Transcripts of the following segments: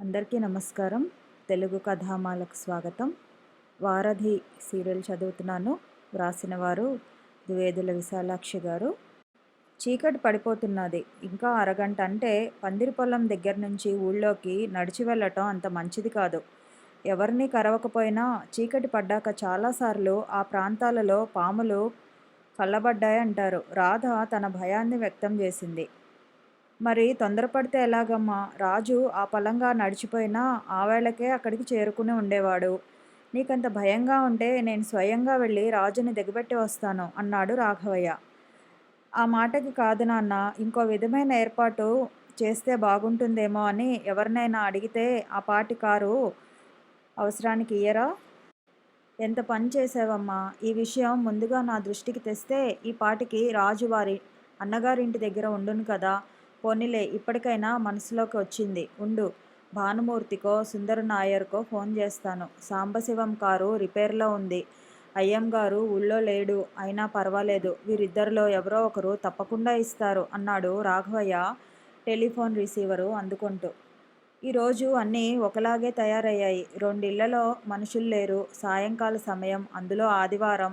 అందరికీ నమస్కారం. తెలుగు కథామాలకు స్వాగతం. వారధి సీరియల్ చదువుతున్నాను. వ్రాసిన వారు ద్వేదుల విశాలాక్షి గారు. చీకటి పడిపోతున్నది. ఇంకా అరగంట అంటే పందిరి పొలం దగ్గర నుంచి ఊళ్ళోకి నడిచి వెళ్ళటం అంత మంచిది కాదు. ఎవరిని కరవకపోయినా చీకటి పడ్డాక చాలాసార్లు ఆ ప్రాంతాలలో పాములు కళ్ళబడ్డాయంటారు. రాధ తన భయాన్ని వ్యక్తం చేసింది. మరి తొందరపడితే ఎలాగమ్మా? రాజు ఆ పలంగా నడిచిపోయినా ఆవేళకే అక్కడికి చేరుకుని ఉండేవాడు. నీకంత భయంగా ఉంటే నేను స్వయంగా వెళ్ళి రాజుని దిగబెట్టి వస్తాను అన్నాడు రాఘవయ్య. ఆ మాటకి కాదు నాన్న ఇంకో విధమైన ఏర్పాటు చేస్తే బాగుంటుందేమో అని ఎవరినైనా అడిగితే ఆ పాటి కారు అవసరానికి ఇయ్యరా? ఎంత పని చేసావమ్మా ఈ విషయం ముందుగా నా దృష్టికి తెస్తే ఈ పాటికి రాజువారి అన్నగారింటి దగ్గర ఉండును కదా. పోనీలే ఇప్పటికైనా మనసులోకి వచ్చింది. ఉండు భానుమూర్తికో సుందర నాయర్కో ఫోన్ చేస్తాను. సాంబశివం కారు రిపేర్లో ఉంది. అయ్యం గారు ఊళ్ళో లేడు అయినా పర్వాలేదు. వీరిద్దరిలో ఎవరో ఒకరు తప్పకుండా ఇస్తారు అన్నాడు రాఘవయ్య టెలిఫోన్ రిసీవరు అందుకుంటూ. ఈరోజు అన్నీ ఒకలాగే తయారయ్యాయి. రెండిళ్ళలో మనుషులు లేరు. సాయంకాల సమయం అందులో ఆదివారం.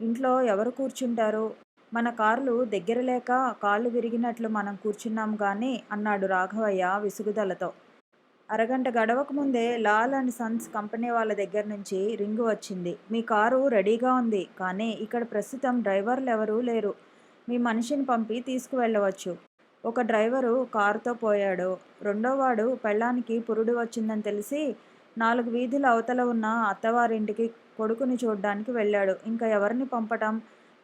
ఇంట్లో ఎవరు కూర్చుంటారు? మన కార్లు దగ్గర లేక కాళ్ళు విరిగినట్లు మనం కూర్చున్నాం కానీ అన్నాడు రాఘవయ్య విసుగుదలతో. అరగంట గడవక ముందే లాల్ అండ్ సన్స్ కంపెనీ వాళ్ళ దగ్గర నుంచి రింగు వచ్చింది. మీ కారు రెడీగా ఉంది కానీ ఇక్కడ ప్రస్తుతం డ్రైవర్లు ఎవరూ లేరు. మీ మనిషిని పంపి తీసుకువెళ్ళవచ్చు. ఒక డ్రైవరు కారుతో పోయాడు. రెండోవాడు పెళ్ళానికి పురుడు వచ్చిందని తెలిసి నాలుగు వీధుల అవతల ఉన్న అత్తవారింటికి కొడుకుని చూడ్డానికి వెళ్ళాడు. ఇంకా ఎవరిని పంపటం?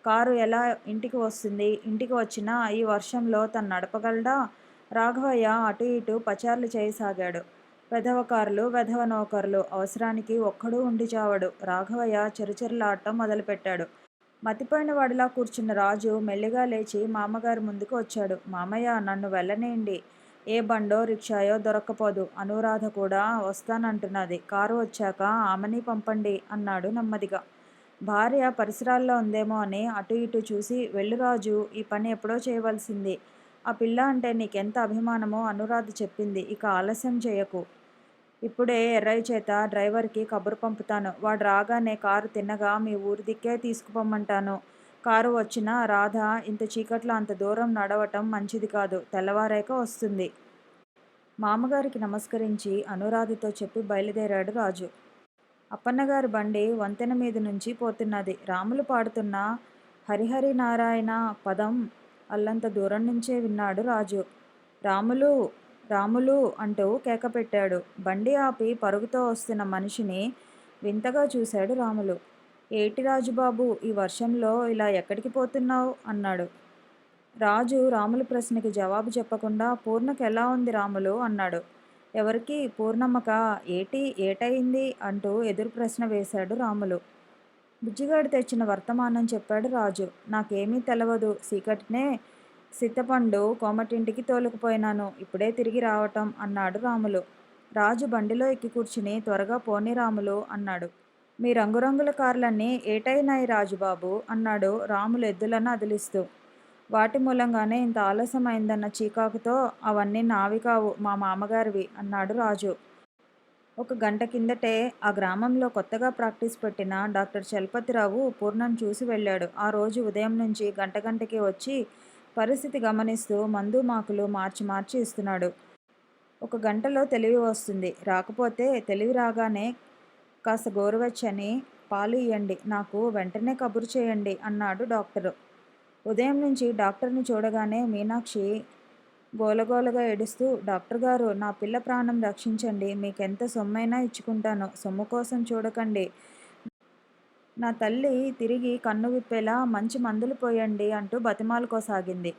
కారు ఎలా ఇంటికి వస్తుంది? ఇంటికి వచ్చినా ఈ వర్షంలో తను నడపగలడా? రాఘవయ్య అటు ఇటు పచార్లు చేయసాగాడు. వెధవ కార్లు వెధవ నౌకర్లు అవసరానికి ఒక్కడూ ఉండి చావడు. రాఘవయ్య చెరుచెరులాడటం మొదలుపెట్టాడు. మతిపోయిన వాడిలా కూర్చున్న రాజు మెల్లిగా లేచి మామగారి ముందుకు వచ్చాడు. మామయ్య నన్ను వెళ్ళనేయండి. ఏ బండో రిక్షాయో దొరక్కపోదు. అనురాధ కూడా వస్తానంటున్నది. కారు వచ్చాక ఆమెని పంపండి అన్నాడు నెమ్మదిగా. భార్య పరిసరాల్లో ఉందేమో అని అటు ఇటు చూసి వెళ్ళు రాజు ఈ పని ఎప్పుడో చేయవలసింది. ఆ పిల్ల అంటే నీకెంత అభిమానమో అనురాధ చెప్పింది. ఇక ఆలస్యం చేయకు. ఇప్పుడే ఎర్రయ్య చేత డ్రైవర్కి కబురు పంపుతాను. వాడు రాగానే కారు తిన్నగా మీ ఊరి దిక్కే తీసుకుపోమ్మంటాను. కారు వచ్చిన రాధ ఇంత చీకట్లో అంత దూరం నడవటం మంచిది కాదు. తెల్లవారాక వస్తుంది. మామగారికి నమస్కరించి అనురాధతో చెప్పి బయలుదేరాడు రాజు. అప్పన్నగారి బండి వంతెన మీద నుంచి పోతున్నది. రాములు పాడుతున్న హరిహరి నారాయణ పదం అల్లంత దూరం నుంచే విన్నాడు రాజు. రాములు రాములు అంటూ కేక పెట్టాడు. బండి ఆపి పరుగుతో వస్తున్న మనిషిని వింతగా చూశాడు రాములు. ఏటి రాజుబాబు ఈ వర్షంలో ఇలా ఎక్కడికి పోతున్నావు? అన్నాడు. రాజు రాముల ప్రశ్నకి జవాబు చెప్పకుండా పూర్ణకు ఎలా ఉంది రాములు? అన్నాడు. ఎవరికి పూర్ణమ్మక ఏటి ఏటయింది అంటూ ఎదురు ప్రశ్న వేశాడు రాములు. బుజ్జిగాడు తెచ్చిన వర్తమానం చెప్పాడు రాజు. నాకేమీ తెలవదు. సీకట్నే సిత్తపండు కోమటింటికి తోలుకుపోయినాను. ఇప్పుడే తిరిగి రావటం అన్నాడు రాములు. రాజు బండిలో ఎక్కి కూర్చుని త్వరగా పోని రాములు అన్నాడు. మీ రంగురంగుల కార్లన్నీ ఏటైనాయి రాజుబాబు అన్నాడు రాములు ఎద్దులను అదిలిస్తూ. వాటి మూలంగానే ఇంత ఆలస్యమైందన్న చీకాకుతో అవన్నీ నావి కావు మా మామగారివి అన్నాడు రాజు. ఒక గంట కిందటే ఆ గ్రామంలో కొత్తగా ప్రాక్టీస్ పెట్టిన డాక్టర్ చలపతిరావు పూర్ణం చూసి వెళ్ళాడు. ఆ రోజు ఉదయం నుంచి గంట గంటకి వచ్చి పరిస్థితి గమనిస్తూ మందు మాకులు మార్చి మార్చి ఇస్తున్నాడు. ఒక గంటలో తెలివి వస్తుంది. రాకపోతే తెలివి రాగానే కాస్త గోరువెచ్చని పాలు ఇవ్వండి నాకు వెంటనే కబురు చేయండి అన్నాడు డాక్టరు. ఉదయం నుంచి డాక్టర్ని చూడగానే మీనాక్షి గోలగోలగా ఏడుస్తూ డాక్టర్ గారు నా పిల్ల ప్రాణం రక్షించండి. మీకెంత సొమ్మైనా ఇచ్చుకుంటాను. సొమ్ము కోసం చూడకండి. నా తల్లి తిరిగి కన్ను విప్పేలా మంచి మందులు పోయండి అంటూ బతిమాలుకోసాగింది.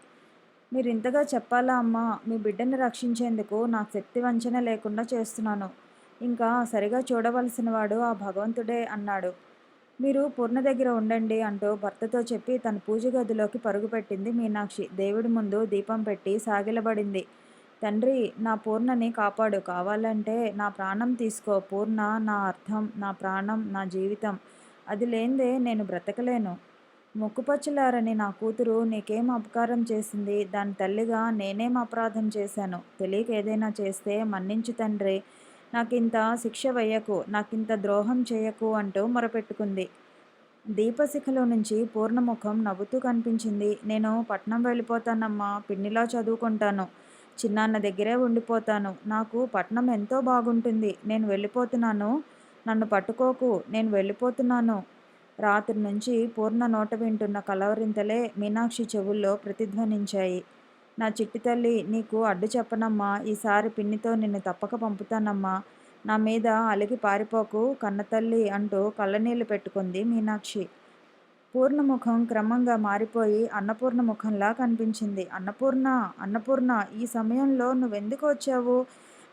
మీరు ఇంతగా చెప్పాలా అమ్మా? మీ బిడ్డని రక్షించేందుకు నాకు శక్తి వంచన లేకుండా చేస్తున్నాను. ఇంకా సరిగా చూడవలసిన వాడు ఆ భగవంతుడే అన్నాడు. మీరు పూర్ణ దగ్గర ఉండండి అంటూ భర్తతో చెప్పి తన పూజ గదిలోకి పరుగుపెట్టింది మీనాక్షి. దేవుడి ముందు దీపం పెట్టి సాగిలబడింది. తండ్రి నా పూర్ణని కాపాడు. కావాలంటే నా ప్రాణం తీసుకో. పూర్ణ నా అర్థం నా ప్రాణం నా జీవితం. అది లేందే నేను బ్రతకలేను. ముక్కుపచ్చలారని నా కూతురు నీకేం అపకారం చేసింది? దాని తల్లిగా నేనేం అపరాధం చేశాను? తెలియక ఏదైనా చేస్తే మన్నించు తండ్రి. నాకింత శిక్ష వేయకు నాకింత ద్రోహం చేయకు అంటూ మొరపెట్టుకుంది. దీపశిఖలో నుంచి పూర్ణముఖం నవ్వుతూ కనిపించింది. నేను పట్నం వెళ్ళిపోతానమ్మా పిన్నిలా చదువుకుంటాను. చిన్నాన్న దగ్గరే ఉండిపోతాను. నాకు పట్నం ఎంతో బాగుంటుంది. నేను వెళ్ళిపోతున్నాను. నన్ను పట్టుకోకు. నేను వెళ్ళిపోతున్నాను. రాత్రి నుంచి పూర్ణ నోట వింటున్న కలవరింతలే మీనాక్షి చెవుల్లో ప్రతిధ్వనించాయి. నా చిట్టి తల్లి నీకు అడ్డు చెప్పనమ్మా. ఈసారి పిన్నితో నిన్ను తప్పక పంపుతానమ్మా. నా మీద అలిగి పారిపోకు కన్నతల్లి అంటూ కళ్ళనీళ్ళు పెట్టుకుంది మీనాక్షి. పూర్ణముఖం క్రమంగా మారిపోయి అన్నపూర్ణ ముఖంలా కనిపించింది. అన్నపూర్ణ అన్నపూర్ణ ఈ సమయంలో నువ్వెందుకు వచ్చావు?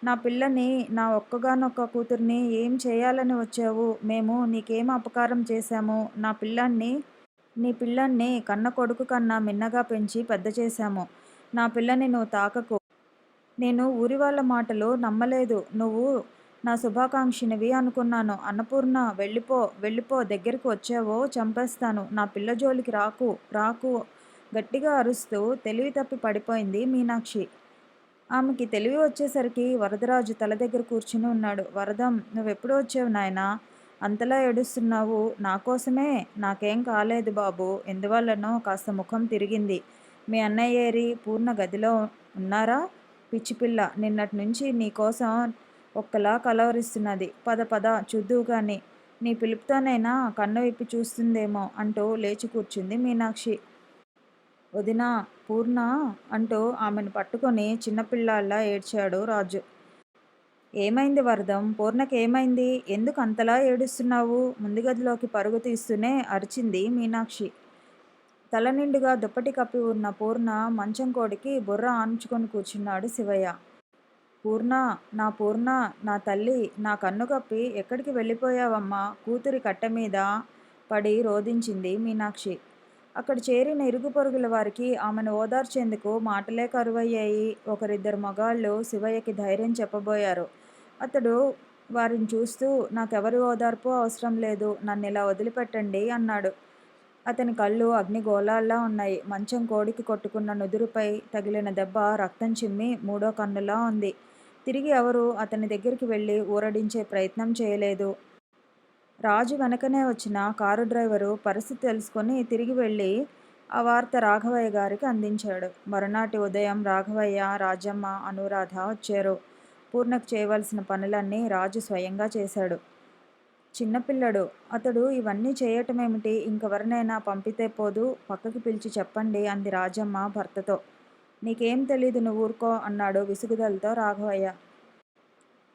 నా పిల్లని నా ఒక్కగానొక్క కూతుర్ని ఏం చేయాలని వచ్చావు? మేము నీకేం అపకారం చేశాము? నా పిల్లాన్ని నీ పిల్లల్ని కన్న కొడుకు కన్నా మిన్నగా పెంచి పెద్ద చేశాము. నా పిల్లని నువ్వు తాకకు. నేను ఊరి వాళ్ళ మాటలు నమ్మలేదు. నువ్వు నా శుభాకాంక్షినివి అనుకున్నాను. అన్నపూర్ణ వెళ్ళిపో వెళ్ళిపో దగ్గరికి వచ్చావో చంపేస్తాను. నా పిల్ల జోలికి రాకు రాకు. గట్టిగా అరుస్తూ తెలివి తప్పి పడిపోయింది మీనాక్షి. ఆమెకి తెలివి వచ్చేసరికి వరదరాజు తల దగ్గర కూర్చుని ఉన్నాడు. వరదం నువ్వెప్పుడు వచ్చావు నాయనా? అంతలా ఏడుస్తున్నావు. నా కోసమే? నాకేం కాలేదు బాబు. ఎందువల్లనో కాస్త ముఖం తిరిగింది. మీ అన్నయ్య ఏరి పూర్ణ గదిలో ఉన్నారా? పిచ్చిపిల్ల నిన్నటి నుంచి నీకోసం ఒక్కలా కలవరిస్తున్నది. పద పద చూద్దువు కానీ నీ పిలుపుతోనైనా కన్ను విప్పి చూస్తుందేమో అంటూ లేచి కూర్చుంది మీనాక్షి. వదినా పూర్ణ అంటూ ఆమెను పట్టుకొని చిన్నపిల్లాళ్ళ ఏడ్చాడు రాజు. ఏమైంది వరదం? పూర్ణకి ఏమైంది? ఎందుకు అంతలా ఏడుస్తున్నావు? ముందు గదిలోకి పరుగు తీస్తూనే అరిచింది మీనాక్షి. తలనిండుగా దుప్పటి కప్పి ఉన్న పూర్ణ మంచం కోడికి బుర్ర ఆనుచుకొని కూర్చున్నాడు శివయ్య. పూర్ణ నా పూర్ణ నా తల్లి నా కన్ను కప్పి ఎక్కడికి వెళ్ళిపోయావమ్మా? కూతురి కట్ట మీద పడి రోధించింది మీనాక్షి. అక్కడ చేరిన ఇరుగు పొరుగుల వారికి ఆమెను ఓదార్చేందుకు మాటలే కరువయ్యాయి. ఒకరిద్దరు మగాళ్ళు శివయ్యకి ధైర్యం చెప్పబోయారు. అతడు వారిని చూస్తూ నాకెవరి ఓదార్పు అవసరం లేదు. నన్ను ఇలా వదిలిపెట్టండి అన్నాడు. అతని కళ్ళు అగ్నిగోళాల్లా ఉన్నాయి. మంచం కోడికి కొట్టుకున్న నుదురుపై తగిలిన దెబ్బ రక్తం చిమ్మి మూడో కన్నులా ఉంది. తిరిగి ఎవరు? అతని దగ్గరికి వెళ్ళి ఊరడించే ప్రయత్నం చేయలేదు. రాజు వెనకనే వచ్చిన కారు డ్రైవరు పరిస్థితి తెలుసుకొని తిరిగి వెళ్ళి ఆ వార్త రాఘవయ్య గారికి అందించాడు. మరునాటి ఉదయం రాఘవయ్య రాజమ్మ అనురాధ వచ్చారు. పూర్ణకు చేయవలసిన పనులన్నీ రాజు స్వయంగా చేశాడు. చిన్నపిల్లడు అతడు ఇవన్నీ చేయటమేమిటి? ఇంకెవరినైనా పంపితే పోదు. పక్కకి పిలిచి చెప్పండి అంది రాజమ్మ భర్తతో. నీకేం తెలీదు నువ్వు ఊరుకో అన్నాడు విసుగుదలతో రాఘవయ్య.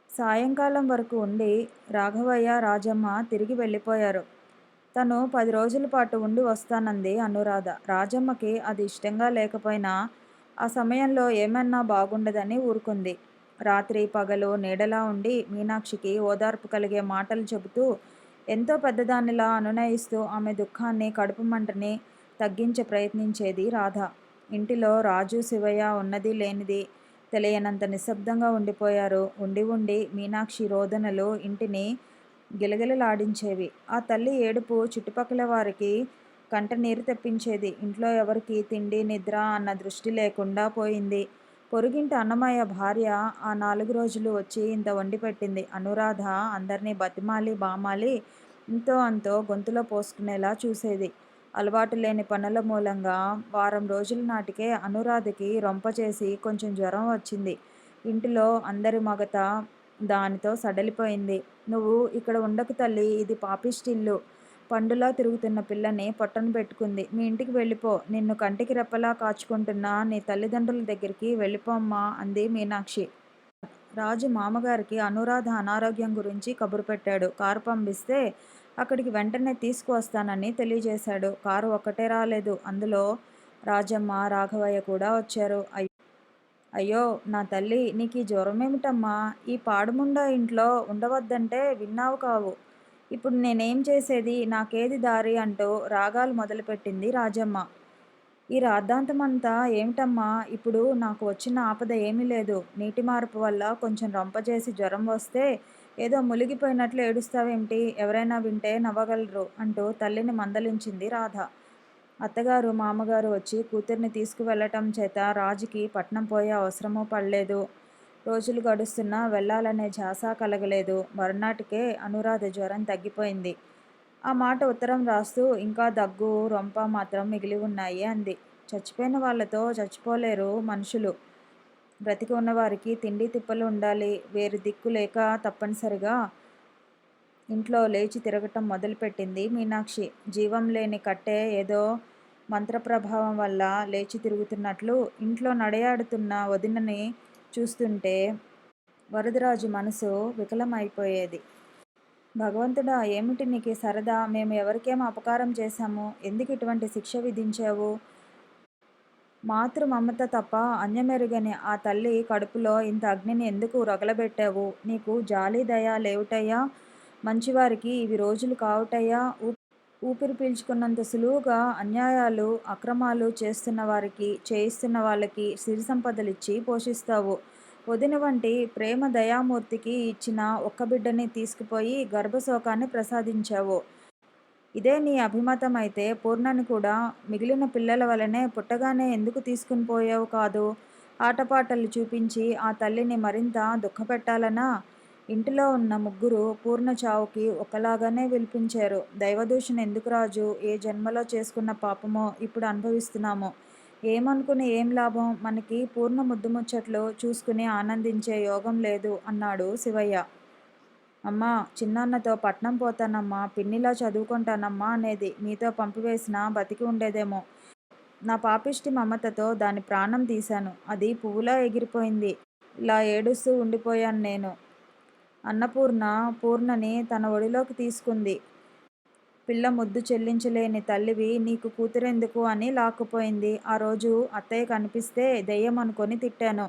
సాయంకాలం వరకు ఉండి రాఘవయ్య రాజమ్మ తిరిగి వెళ్ళిపోయారు. తను పది రోజుల పాటు ఉండి వస్తానంది అనురాధ. రాజమ్మకి అది ఇష్టంగా లేకపోయినా ఆ సమయంలో ఏమన్నా బాగుండదని ఊరుకుంది. రాత్రి పగలు నీడలా ఉండి మీనాక్షికి ఓదార్పు కలిగే మాటలు చెబుతూ ఎంతో పెద్దదానిలా అనునయిస్తూ ఆమె దుఃఖాన్ని కడుపు మంటని తగ్గించే ప్రయత్నించేది రాధ. ఇంటిలో రాజు శివయ్య ఉన్నది లేనిది తెలియనంత నిశ్శబ్దంగా ఉండిపోయారు. ఉండి ఉండి మీనాక్షి రోదనలు ఇంటిని గిలగిలలాడించేవి. ఆ తల్లి ఏడుపు చుట్టుపక్కల వారికి కంట నీరు తెప్పించేది. ఇంట్లో ఎవరికి తిండి నిద్ర అన్న దృష్టి లేకుండా పోయింది. పొరుగింటి అన్నమయ్య భార్య ఆ నాలుగు రోజులు వచ్చి ఇంత వండి పెట్టింది. అనురాధ అందరినీ బతిమాలి బామాలి ఇంతో అంతో గొంతులో పోసుకునేలా చూసేది. అలవాటు లేని పనుల మూలంగా వారం రోజుల నాటికే అనురాధకి రొంప చేసి కొంచెం జ్వరం వచ్చింది. ఇంటిలో అందరి మగత దానితో సడలిపోయింది. నువ్వు ఇక్కడ ఉండకు తల్లి ఇది పాపిష్టిల్లు. పండులా తిరుగుతున్న పిల్లని పొట్టను పెట్టుకుంది. మీ ఇంటికి వెళ్ళిపో. నిన్ను కంటికి రెప్పలా కాచుకుంటున్న. నీ తల్లిదండ్రుల దగ్గరికి వెళ్ళిపోమ్మా అంది మీనాక్షి. రాజు మామగారికి అనురాధ అనారోగ్యం గురించి కబురు పెట్టాడు. కారు పంపిస్తే అక్కడికి వెంటనే తీసుకువస్తానని తెలియజేశాడు. కారు ఒక్కటే రాలేదు. అందులో రాజమ్మ రాఘవయ్య కూడా వచ్చారు. అయ్యో నా తల్లి నీకు ఈ జ్వరం ఏమిటమ్మా ఈ పాడుముండా ఇంట్లో ఉండవద్దంటే విన్నావు కావు. ఇప్పుడు నేనేం చేసేది? నాకేది దారి అంటూ రాగాలు మొదలుపెట్టింది రాజమ్మ. ఈ రాద్ధాంతమంతా ఏమిటమ్మా? ఇప్పుడు నాకు వచ్చిన ఆపద ఏమీ లేదు. నీటి మార్పు వల్ల కొంచెం రొంపజేసి జ్వరం వస్తే ఏదో మునిగిపోయినట్లు ఏడుస్తావేమిటి? ఎవరైనా వింటే నవ్వగలరు అంటూ తల్లిని మందలించింది రాధ. అత్తగారు మామగారు వచ్చి కూతుర్ని తీసుకువెళ్ళటం చేత రాజుకి పట్నం పోయే అవసరమూ పడలేదు. రోజులు గడుస్తున్నా వెళ్ళాలనే ఝాస కలగలేదు. మరునాటికే అనురాధ జ్వరం తగ్గిపోయింది. ఆ మాట ఉత్తరం రాస్తూ ఇంకా దగ్గు, రొంప మాత్రం మిగిలి ఉన్నాయి అంది. చచ్చిపోయిన వాళ్ళతో చచ్చిపోలేరు మనుషులు. బ్రతికి ఉన్నవారికి తిండి తిప్పలు ఉండాలి. వేరు దిక్కు లేక తప్పనిసరిగా ఇంట్లో లేచి తిరగటం మొదలుపెట్టింది మీనాక్షి. జీవం లేని కట్టే ఏదో మంత్రప్రభావం వల్ల లేచి తిరుగుతున్నట్లు ఇంట్లో నడయాడుతున్న వదినని చూస్తుంటే వరదరాజు మనసు వికలమైపోయేది. భగవంతుడా! ఏమిటి నీకు సరదా? మేము ఎవరికేం అపకారం చేశాము? ఎందుకు ఇటువంటి శిక్ష విధించావు? మాతృ మమత తప్ప అన్యమెరుగని ఆ తల్లి కడుపులో ఇంత అగ్నిని ఎందుకు రగలబెట్టావు నీకు జాలి దయా లేవుటయ్యా? మంచివారికి ఇవి రోజులు కావుటయ్యా? ఊపిరి పీల్చుకున్నంత సులువుగా అన్యాయాలు, అక్రమాలు చేస్తున్న వారికి, చేయిస్తున్న వాళ్ళకి సిరి సంపదలిచ్చి పోషిస్తావు. వదిన వంటి ప్రేమ దయామూర్తికి ఇచ్చిన ఒక్క బిడ్డని తీసుకుపోయి గర్భశోకాన్ని ప్రసాదించావు. ఇదే నీ అభిమతమైతే పూర్ణని కూడా మిగిలిన పిల్లల వలనే పుట్టగానే ఎందుకు తీసుకుని పోయావు కాదు? ఆటపాటలు చూపించి ఆ తల్లిని మరింత దుఃఖపెట్టాలనా? ఇంటిలో ఉన్న ముగ్గురు పూర్ణ చావుకి ఒకలాగానే విలిపించారు. దైవదూషణ ఎందుకు రాజు ఏ జన్మలో చేసుకున్న పాపమో ఇప్పుడు అనుభవిస్తున్నాము. ఏమనుకుని ఏం లాభం? మనకి పూర్ణ ముద్దు ముచ్చట్లు చూసుకుని ఆనందించే యోగం లేదు అన్నాడు శివయ్య. అమ్మా! చిన్నాన్నతో పట్నం పోతానమ్మా, పిన్నిలా చదువుకుంటానమ్మా అనేది. మీతో పంపివేసినా బతికి ఉండేదేమో. నా పాపిష్టి మమతతో దాని ప్రాణం తీశాను. అది పువ్వులా ఎగిరిపోయింది. ఇలా ఏడుస్తూ ఉండిపోయాను నేను. అన్నపూర్ణ పూర్ణని తన ఒడిలోకి తీసుకుంది. పిల్ల ముద్దు చెల్లించలేని తల్లివి నీకు కూతురెందుకు అని లాక్కుపోయింది. ఆ రోజు అత్తయ్య కనిపిస్తే దెయ్యం అనుకొని తిట్టాను.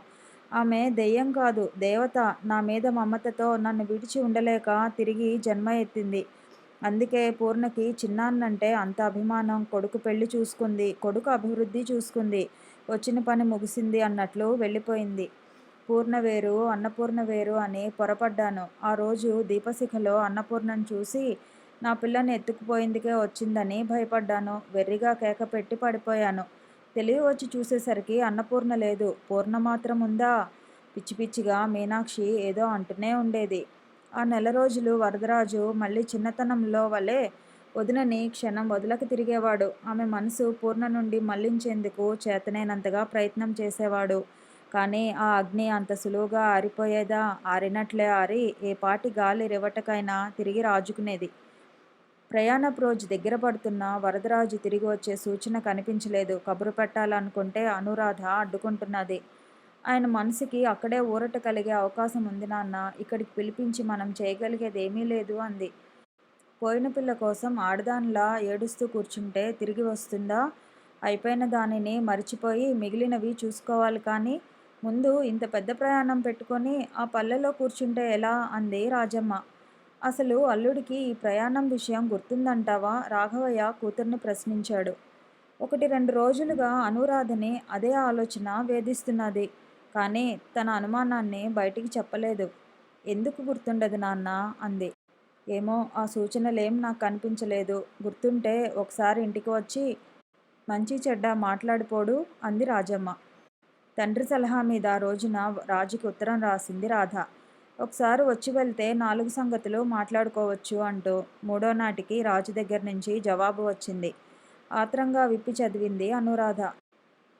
ఆమె దెయ్యం కాదు, దేవత. నా మీద మమతతో నన్ను విడిచి ఉండలేక తిరిగి జన్మ ఎత్తింది. అందుకే పూర్ణకి చిన్నాన్నంటే అంత అభిమానం. కొడుకు పెళ్ళి చూసుకుంది. కొడుకు అభివృద్ధి చూసుకుంది. వచ్చిన పని ముగిసింది అన్నట్లు వెళ్ళిపోయింది. పూర్ణ వేరు, అన్నపూర్ణ వేరు అని పొరపడ్డాను. ఆ రోజు దీపశిఖలో అన్నపూర్ణని చూసి నా పిల్లని ఎత్తుకుపోయిందికే వచ్చిందని భయపడ్డాను. వెర్రిగా కేకపెట్టి పడిపోయాను. తెలివి వచ్చి చూసేసరికి అన్నపూర్ణ లేదు. పూర్ణ మాత్రం ఉందా? పిచ్చి పిచ్చిగా మీనాక్షి ఏదో అంటూనే ఉండేది. ఆ నెల రోజులు వరదరాజు మళ్ళీ చిన్నతనంలో వలె వదినని క్షణం వదలక తిరిగేవాడు. ఆమె మనసు పూర్ణ నుండి మళ్ళించేందుకు చేతనైనంతగా ప్రయత్నం చేసేవాడు. కానీ ఆ అగ్ని అంత సులువుగా ఆరిపోయేదా? ఆరినట్లే ఆరి ఏ పాటి గాలి రివటకైనా తిరిగి రాజుకునేది. ప్రయాణపు రోజు దగ్గర పడుతున్న వరదరాజు తిరిగి వచ్చే సూచన కనిపించలేదు. కబురు పెట్టాలనుకుంటే అనురాధ అడ్డుకుంటున్నది. ఆయన మనసుకి అక్కడే ఊరట కలిగే అవకాశం ఉంది నాన్న ఇక్కడికి పిలిపించి మనం చేయగలిగేదేమీ లేదు అంది. పోయిన పిల్ల కోసం ఆడదానిలా ఏడుస్తూ కూర్చుంటే తిరిగి వస్తుందా? అయిపోయిన దానిని మరిచిపోయి మిగిలినవి చూసుకోవాలి కానీ, ముందు ఇంత పెద్ద ప్రయాణం పెట్టుకొని ఆ పల్లెలో కూర్చుంటే ఎలా? అంది రాజమ్మ. అసలు అల్లుడికి ఈ ప్రయాణం విషయం గుర్తుందంటావా? రాఘవయ్య కూతుర్ని ప్రశ్నించాడు. ఒకటి రెండు రోజులుగా అనురాధని అదే ఆలోచన వేధిస్తున్నది. కానీ తన అనుమానాన్ని బయటికి చెప్పలేదు. ఎందుకు గుర్తుండదు నాన్నా? అంది. ఏమో ఆ సూచనలేం నాకు కనిపించలేదు. గుర్తుంటే ఒకసారి ఇంటికి వచ్చి మంచి చెడ్డ మాట్లాడిపోడు అంది రాజమ్మ. తండ్రి సలహా మీద రోజున రాజుకి ఉత్తరం రాసింది రాధ. ఒకసారి వచ్చి వెళ్తే నాలుగు సంగతులు మాట్లాడుకోవచ్చు అంటూ. మూడో నాటికి రాజు దగ్గర్నుంచి జవాబు వచ్చింది. ఆత్రంగా విప్పి చదివింది అనురాధ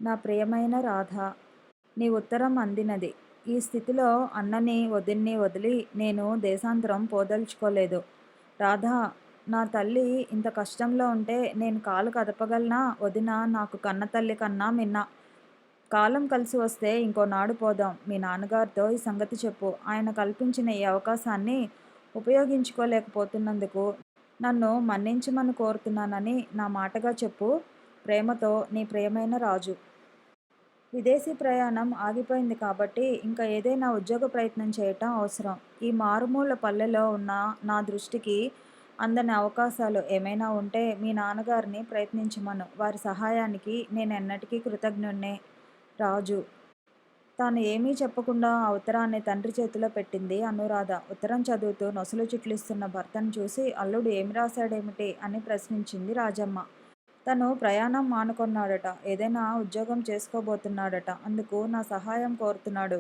నా ప్రియమైన రాధ నీ ఉత్తరం అందినది. ఈ స్థితిలో అన్నని వదిన్ని వదిలి నేను దేశాంతరం పోదలుచుకోలేదు. రాధ నా తల్లి ఇంత కష్టంలో ఉంటే నేను కాలు కదపగలనా? వదిన నాకు కన్నతల్లి కన్నా మిన్న. కాలం కలిసి వస్తే ఇంకోనాడు పోదాం. మీ నాన్నగారితో ఈ సంగతి చెప్పు. ఆయన కల్పించిన ఈ అవకాశాన్ని ఉపయోగించుకోలేకపోతున్నందుకు నన్ను మన్నించమని కోరుతున్నానని నా మాటగా చెప్పు. ప్రేమతో నీ ప్రియమైన రాజు. విదేశీ ప్రయాణం ఆగిపోయింది కాబట్టి ఇంకా ఏదైనా ఉద్యోగ ప్రయత్నం చేయటం అవసరం. ఈ మారుమూల పల్లెలో ఉన్న నా దృష్టికి అందని అవకాశాలు ఏమైనా ఉంటే మీ నాన్నగారిని ప్రయత్నించమను. వారి సహాయానికి నేను ఎన్నటికీ కృతజ్ఞుణ్ణే. రాజు. తాను ఏమీ చెప్పకుండా ఆ ఉత్తరాన్ని తండ్రి చేతిలో పెట్టింది అనురాధ ఉత్తరం చదువుతూ నొసలు చిట్లిస్తున్న భర్తను చూసి అల్లుడు ఏమి రాశాడేమిటి? అని ప్రశ్నించింది రాజమ్మ. తను ప్రయాణం మానుకున్నాడట ఏదైనా ఉద్యోగం చేసుకోబోతున్నాడట అందుకు నా సహాయం కోరుతున్నాడు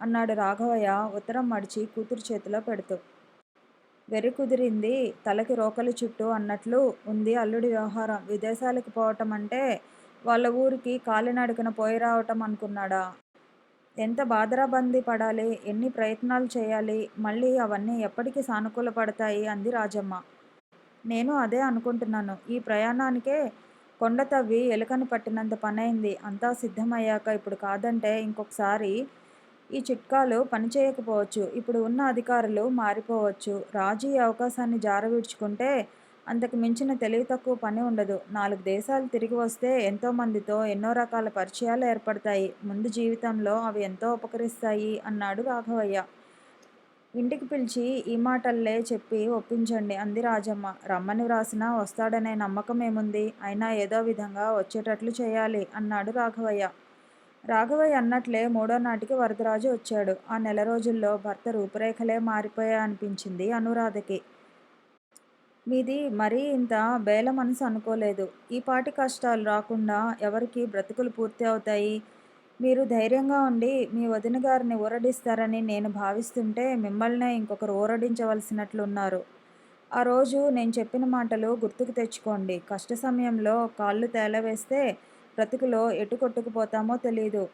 అన్నాడు రాఘవయ్య ఉత్తరం మడిచి కూతురు చేతిలో పెడుతూ వెర్రి కుదిరింది తలకి రోకలి చుట్టూ అన్నట్లు ఉంది అల్లుడి వ్యవహారం విదేశాలకు పోవటం అంటే వాళ్ళ ఊరికి కాలినడకన పోయి రావటం అనుకున్నాడా? ఎంత బాధరాబందీ పడాలి? ఎన్ని ప్రయత్నాలు చేయాలి? మళ్ళీ అవన్నీ ఎప్పటికీ సానుకూల పడతాయి? అంది రాజమ్మ. నేను అదే అనుకుంటున్నాను. ఈ ప్రయాణానికే కొండ తవ్వి ఎలుకని పట్టినంత పనైంది. అంతా సిద్ధమయ్యాక ఇప్పుడు కాదంటే ఇంకొకసారి ఈ చిట్కాలు పనిచేయకపోవచ్చు ఇప్పుడు ఉన్న అధికారులు మారిపోవచ్చు. రాజు ఈ అవకాశాన్ని జారవిడ్చుకుంటే అంతకు మించిన తెలివి తక్కువ పని ఉండదు. నాలుగు దేశాలు తిరిగి వస్తే ఎంతోమందితో ఎన్నో రకాల పరిచయాలు ఏర్పడతాయి. ముందు జీవితంలో అవి ఎంతో ఉపకరిస్తాయి అన్నాడు రాఘవయ్య. ఇంటికి పిలిచి ఈ మాటల్లే చెప్పి ఒప్పించండి అంది రాజమ్మ. రమ్మని వ్రాసినా వస్తాడనే నమ్మకం ఏముంది? అయినా ఏదో విధంగా వచ్చేటట్లు చేయాలి అన్నాడు రాఘవయ్య. రాఘవయ్య అన్నట్లే మూడో నాటికి వరదరాజు వచ్చాడు. ఆ నెల రోజుల్లో భర్త రూపురేఖలే మారిపోయా అనిపించింది అనురాధకి. మీది మరీ ఇంత బేల మనసు అనుకోలేదు. ఈ పాటి కష్టాలు రాకుండా ఎవరికి బ్రతుకులు పూర్తి అవుతాయి? మీరు ధైర్యంగా ఉండి మీ వదిన గారిని ఊరడిస్తారని నేను భావిస్తుంటే మిమ్మల్నే ఇంకొకరు ఊరడించవలసినట్లున్నారు. ఆ రోజు నేను చెప్పిన మాటలు గుర్తుకు తెచ్చుకోండి. కష్ట సమయంలో కాళ్ళు తేలవేస్తే బ్రతుకులో ఎటు కొట్టుకుపోతామో తెలియదు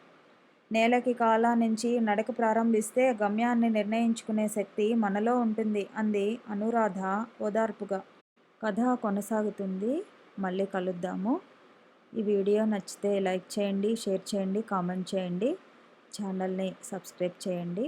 నేలకి కాలా నుంచి నడక ప్రారంభిస్తే గమ్యాన్ని నిర్ణయించుకునే శక్తి మనలో ఉంటుంది అంది అనురాధ ఓదార్పుగా. కథ కొనసాగుతుంది. మళ్ళీ కలుద్దాము. ఈ వీడియో నచ్చితే లైక్ చేయండి షేర్ చేయండి కామెంట్ చేయండి. ఛానల్ని సబ్స్క్రైబ్ చేయండి.